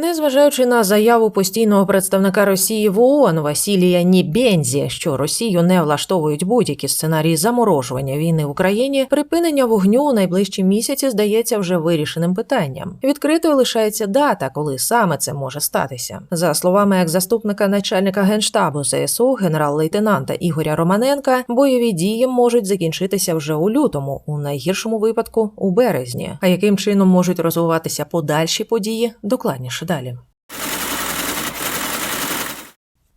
Незважаючи на заяву постійного представника Росії в ООН Васілія Нібензі, що Росію не влаштовують будь-які сценарії заморожування війни в Україні, припинення вогню у найближчі місяці здається вже вирішеним питанням. Відкритою лишається дата, коли саме це може статися. За словами екс-заступника начальника генштабу ЗСУ генерал-лейтенанта Ігоря Романенка, бойові дії можуть закінчитися вже у лютому, у найгіршому випадку у березні. А яким чином можуть розвиватися подальші події, докладніше далі.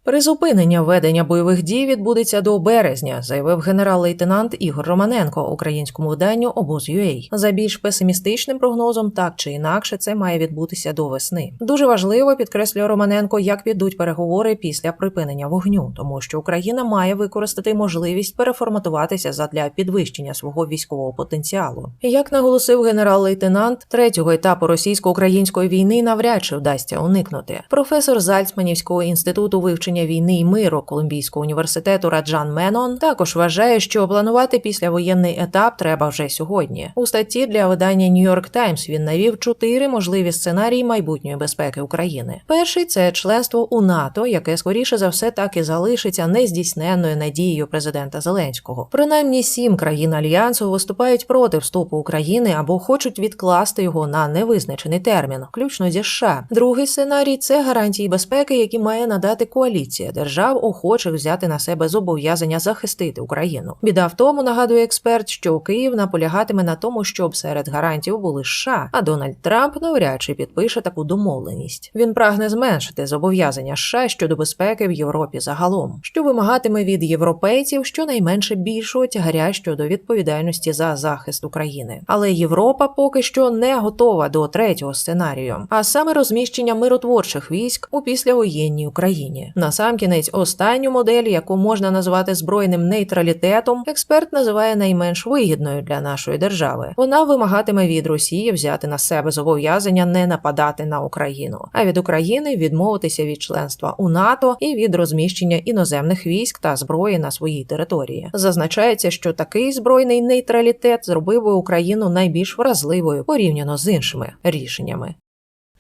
Призупинення ведення бойових дій відбудеться до березня, заявив генерал-лейтенант Ігор Романенко українському виданню обоз.ua. За більш песимістичним прогнозом, так чи інакше, це має відбутися до весни. Дуже важливо, підкреслює Романенко, як підуть переговори після припинення вогню, тому що Україна має використати можливість переформатуватися задля підвищення свого військового потенціалу. Як наголосив генерал-лейтенант, третього етапу російсько-української війни навряд чи вдасться уникнути. Професор Зальцманівського інституту вивчення війни і миру Колумбійського університету Раджан Менон також вважає, що планувати післявоєнний етап треба вже сьогодні. У статті для видання New York Times він навів чотири можливі сценарії майбутньої безпеки України. Перший це членство у НАТО, яке скоріше за все так і залишиться нездійсненною надією президента Зеленського. Принаймні сім країн альянсу виступають проти вступу України або хочуть відкласти його на невизначений термін, включно зі США. Другий сценарій це гарантії безпеки, які має надати коаліція держав, охочих взяти на себе зобов'язання захистити Україну. Біда в тому, нагадує експерт, що Київ наполягатиме на тому, щоб серед гарантів були США, а Дональд Трамп навряд чи підпише таку домовленість. Він прагне зменшити зобов'язання США щодо безпеки в Європі загалом, що вимагатиме від європейців щонайменше більшого тягаря щодо відповідальності за захист України. Але Європа поки що не готова до третього сценарію, а саме розміщення миротворчих військ у післявоєнній Україні. Насамкінець останню модель, яку можна назвати збройним нейтралітетом, експерт називає найменш вигідною для нашої держави. Вона вимагатиме від Росії взяти на себе зобов'язання не нападати на Україну, а від України відмовитися від членства у НАТО і від розміщення іноземних військ та зброї на своїй території. Зазначається, що такий збройний нейтралітет зробив би Україну найбільш вразливою порівняно з іншими рішеннями.